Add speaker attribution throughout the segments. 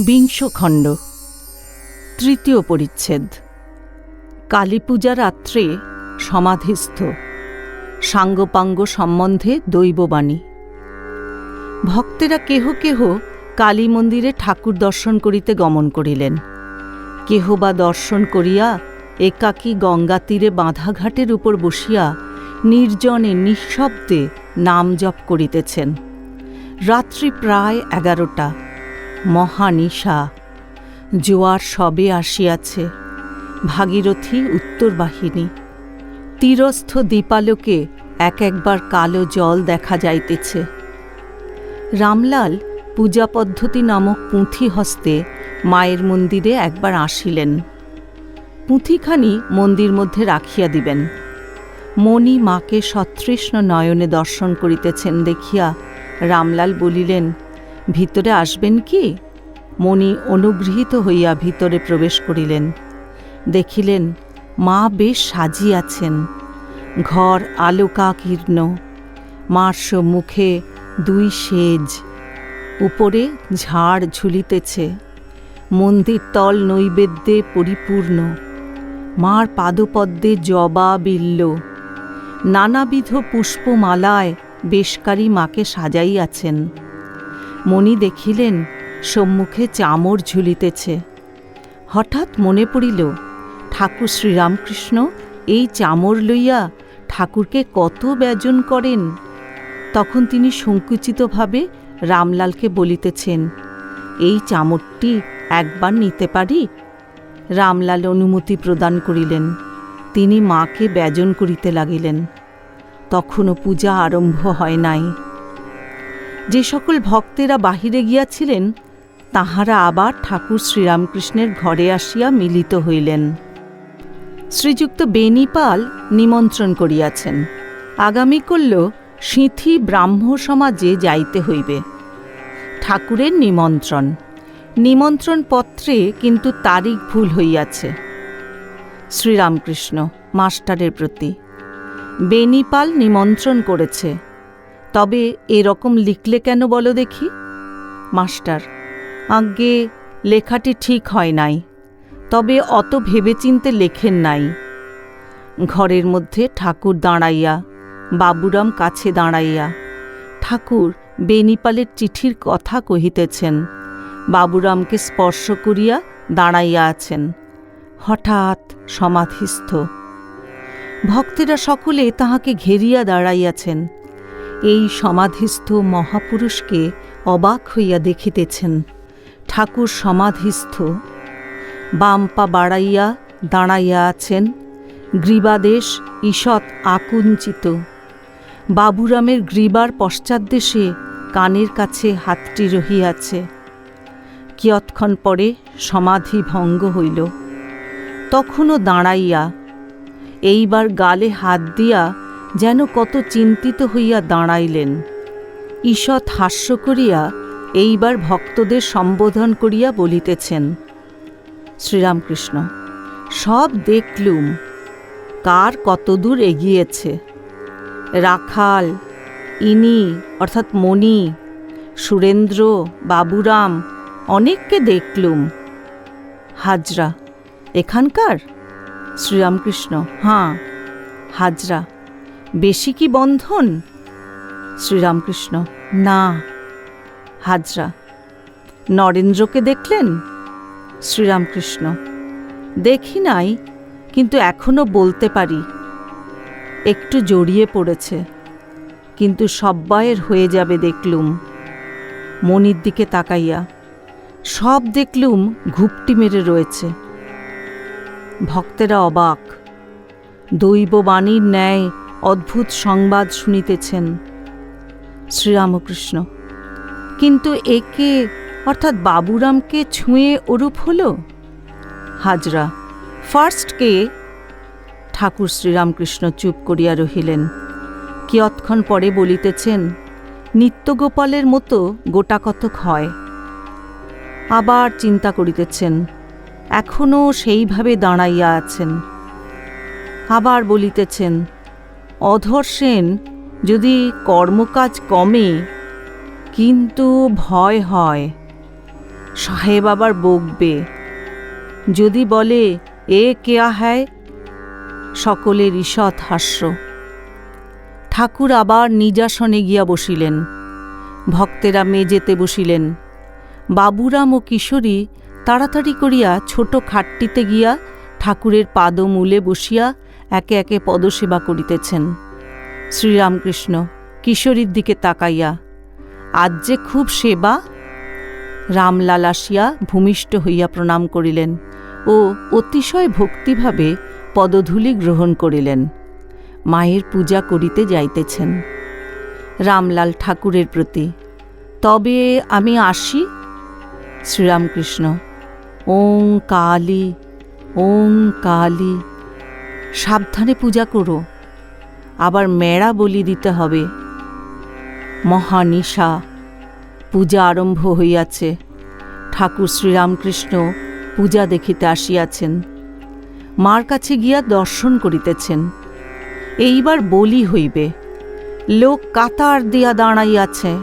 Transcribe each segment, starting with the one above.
Speaker 1: বিংশ খণ্ড তৃতীয় পরিচ্ছেদ। কালী পূজা রাত্রে সমাধিস্থ। সাঙ্গপাঙ্গ সম্বন্ধে দৈববাণী। ভক্তেরা কেহ কেহ কালী মন্দিরে ঠাকুর দর্শন করিতে গমন করিলেন। কেহ বা দর্শন করিয়া একাকী গঙ্গা তীরে বাঁধাঘাটের উপর বসিয়া নির্জনে নিঃশব্দে নাম জপ করিতেছেন। রাত্রি প্রায় এগারোটা। মহানিশা, জোয়ার সবে আসিয়াছে, ভাগীরথী উত্তর বাহিনী। তীরস্থ দীপালোকে এক একবার কালো জল দেখা যাইতেছে। রামলাল পূজা পদ্ধতি নামক পুঁথি হস্তে মায়ের মন্দিরে একবার আসিলেন। পুঁথিখানি মন্দির মধ্যে রাখিয়া দিবেন। মণি মাকে সতৃষ্ণ নয়নে দর্শন করিতেছেন দেখিয়া রামলাল বলিলেন ভিতরে আসবেন কি? মণি অনুগৃহীত হইয়া ভিতরে প্রবেশ করিলেন। দেখিলেন, মা বেশ সাজিয়াছেন ঘর আলোকাকীর্ণ। মার সম্মুখে দুই সেজ। উপরে ঝাড় ঝুলিতেছে। মন্দির তল নৈবেদ্যে পরিপূর্ণ। মার পাদপদ্মে জবা বিল্ল। নানাবিধ পুষ্পমালায় বেশকারী মাকে সাজাইয়াছেন। মণি দেখিলেন সম্মুখে চামর ঝুলিতেছে। হঠাৎ মনে পড়িল, ঠাকুর শ্রীরামকৃষ্ণ এই চামর লইয়া ঠাকুরকে কত ব্যজন করেন। তখন তিনি সংকুচিতভাবে রামলালকে বলিতেছেন, এই চামরটি একবার নিতে পারি? রামলাল অনুমতি প্রদান করিলেন। তিনি মাকে ব্যজন করিতে লাগিলেন। তখনও পূজা আরম্ভ হয় নাই। যে সকল ভক্তেরা বাহিরে গিয়াছিলেন, তাহারা আবার ঠাকুর শ্রীরামকৃষ্ণের ঘরে আসিয়া মিলিত হইলেন। শ্রীযুক্ত বেনিপাল নিমন্ত্রণ করিয়াছেন। আগামীকল্য সিঁথি ব্রাহ্ম সমাজে যাইতে হইবে। ঠাকুরের নিমন্ত্রণ। নিমন্ত্রণ পত্রে কিন্তু তারিখ ভুল হইয়াছে। শ্রীরামকৃষ্ণ, মাস্টারের প্রতি। বেনিপাল নিমন্ত্রণ করেছে। তবে এরকম লিখলে কেন বলো দেখি? মাস্টার, আজ্ঞে, লেখাটি ঠিক হয় নাই, তবে অত ভেবেচিন্তে লেখেন নাই। ঘরের মধ্যে ঠাকুর দাঁড়াইয়া, বাবুরাম কাছে দাঁড়াইয়া, ঠাকুর বেনিপালের চিঠির কথা কহিতেছেন, বাবুরামকে স্পর্শ করিয়া দাঁড়াইয়া আছেন, হঠাৎ সমাধিস্থ। ভক্তেরা সকলে তাহাকে ঘেরিয়া দাঁড়াইয়াছেন। এই সমাধিস্থ মহাপুরুষকে অবাক হইয়া দেখিতেছেন। ঠাকুর সমাধিস্থ। বাম্পা বাড়াইয়া দাঁড়াইয়া আছেন। গ্রীবাদেশ ঈষৎ আকুঞ্চিত। বাবুরামের গ্রীবার পশ্চাৎদেশে কানের কাছে হাতটি রহিয়াছে। কিয়ৎক্ষণ পরে সমাধি ভঙ্গ হইল। তখনও দাঁড়াইয়া, এইবার গালে হাত দিয়া যেন কত চিন্তিত হইয়া দাঁড়াইলেন। ঈষৎ হাস্য করিয়া এইবার ভক্তদের সম্বোধন করিয়া বলিতেছেন, শ্রীরামকৃষ্ণ, সব দেখলুম, কার কতদূর এগিয়েছে? রাখাল, ইনি, অর্থাৎ মণি, সুরেন্দ্র, বাবুরাম, অনেককে দেখলুম। হাজরা, এখানকার? শ্রীরামকৃষ্ণ হাঁ হাজরা। বেশি কি বন্ধন? শ্রীরামকৃষ্ণ, না। হাজরা, নরেন্দ্রকে দেখলেন? শ্রীরামকৃষ্ণ, দেখি নাই, কিন্তু এখনও বলতে পারি। একটু জড়িয়ে পড়েছে, কিন্তু সব্বায়ের হয়ে যাবে দেখলুম। মনির দিকে তাকাইয়া, সব দেখলুম ঘুপটি মেরে রয়েছে। ভক্তেরা অবাক, দৈববাণীর ন্যায় অদ্ভুত সংবাদ শুনিতেছেন শ্রীরামকৃষ্ণ। কিন্তু একে অর্থাৎ বাবুরামকে ছুঁয়ে ওরূপ হল? হাজরা ফার্স্ট কে? ঠাকুর শ্রীরামকৃষ্ণ চুপ করিয়া রহিলেন। কিয়ৎক্ষণ পরে বলিতেছেন, নিত্যগোপালের মতো গোটা কতক হয়। আবার চিন্তা করিতেছেন এখনও সেইভাবে দাঁড়াইয়া আছেন। আবার বলিতেছেন অধর সেন যদি কর্মকাজ কমে, কিন্তু ভয় হয়। সাহেব আবার বকবে। যদি বলে, এ কেয়া হ্যায়? সকলের ঈষৎ হাস্য। ঠাকুর আবার নিজাসনে গিয়া বসিলেন। ভক্তেরা মেজেতে বসিলেন। বাবুরাম ও কিশোরী তাড়াতাড়ি করিয়া ছোট খাটটিতে গিয়া ঠাকুরের পাদমূলে বসিয়া একে একে পদসেবা করিতেছেন। শ্রীরামকৃষ্ণ কিশোরীর দিকে তাকাইয়া, আজ যে খুব সেবা? রামলাল আসিয়া ভূমিষ্ঠ হইয়া প্রণাম করিলেন ও অতিশয় ভক্তিভাবে পদধূলি গ্রহণ করিলেন। মায়ের পূজা করিতে যাইতেছেন। রামলাল ঠাকুরের প্রতি, তবে আমি আসি? শ্রীরামকৃষ্ণ ওং কালী ওং কালী। সাবধানে পূজা করো। আবার মেড়া বলি দিতে হবে। মহানিশা পূজা আরম্ভ হইয়াছে। ঠাকুর শ্রীরামকৃষ্ণ পূজা দেখিতে আসিয়াছেন। মার কাছে গিয়া দর্শন করিতেছেন। এইবার বলি হইবে, লোক কাতার দিয়া দাঁড়াইয়াছে।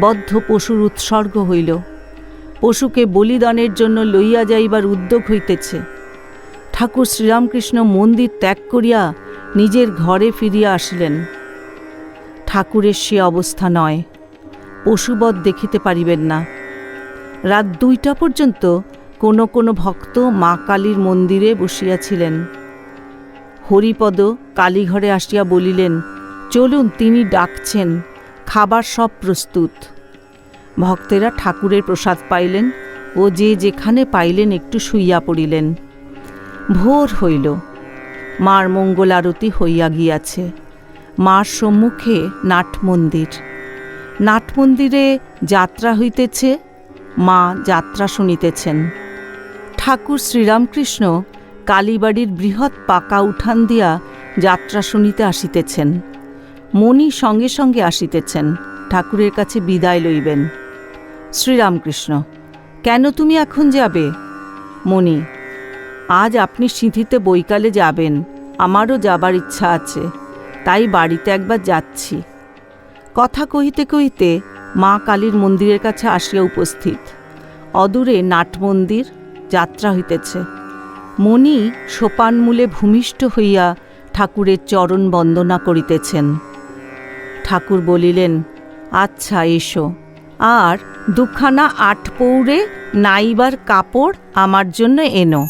Speaker 1: বদ্ধ পশুর উৎসর্গ হইল। পশুকে বলিদানের জন্য লইয়া যাইবার উদ্যোগ হইতেছে। ঠাকুর শ্রীরামকৃষ্ণ মন্দির ত্যাগ করিয়া নিজের ঘরে ফিরিয়া আসিলেন। ঠাকুরের সে অবস্থা নয় পশুবধ দেখিতে পারিবেন না। রাত দুইটা পর্যন্ত কোনো কোনো ভক্ত মা কালীর মন্দিরে বসিয়াছিলেন। হরিপদ কালীঘরে আসিয়া বলিলেন, চলুন, তিনি ডাকছেন, খাবার সব প্রস্তুত। ভক্তেরা ঠাকুরের প্রসাদ পাইলেন ও যে যেখানে পাইলেন একটু শুইয়া পড়িলেন। ভোর হইল। মার মঙ্গল আরতি হইয়া গিয়াছে। মার সম্মুখে নাট মন্দির নাট যাত্রা হইতেছে, মা যাত্রা শুনিতেছেন। ঠাকুর শ্রীরামকৃষ্ণ কালীবাড়ির বৃহৎ পাকা উঠান দিয়া যাত্রা শুনিতে আসিতেছেন। মণি সঙ্গে সঙ্গে আসিতেছেন, ঠাকুরের কাছে বিদায় লইবেন। শ্রীরামকৃষ্ণ, কেন তুমি এখন যাবে? মণি আজ আপনি সিঁথিতে বৈকালে যাবেন, আমারও যাবার ইচ্ছা আছে, তাই বাড়িতে একবার যাচ্ছি। কথা কহিতে কহিতে মা কালীর মন্দিরের কাছে আসিয়া উপস্থিত। অদূরে নাট মন্দির যাত্রা হইতেছে। মণি সোপানমূলে ভূমিষ্ঠ হইয়া ঠাকুরের চরণ বন্দনা করিতেছেন। ঠাকুর বলিলেন আচ্ছা এসো। আর দুখানা আট পৌরে নাইবার কাপড় আমার জন্য এনো।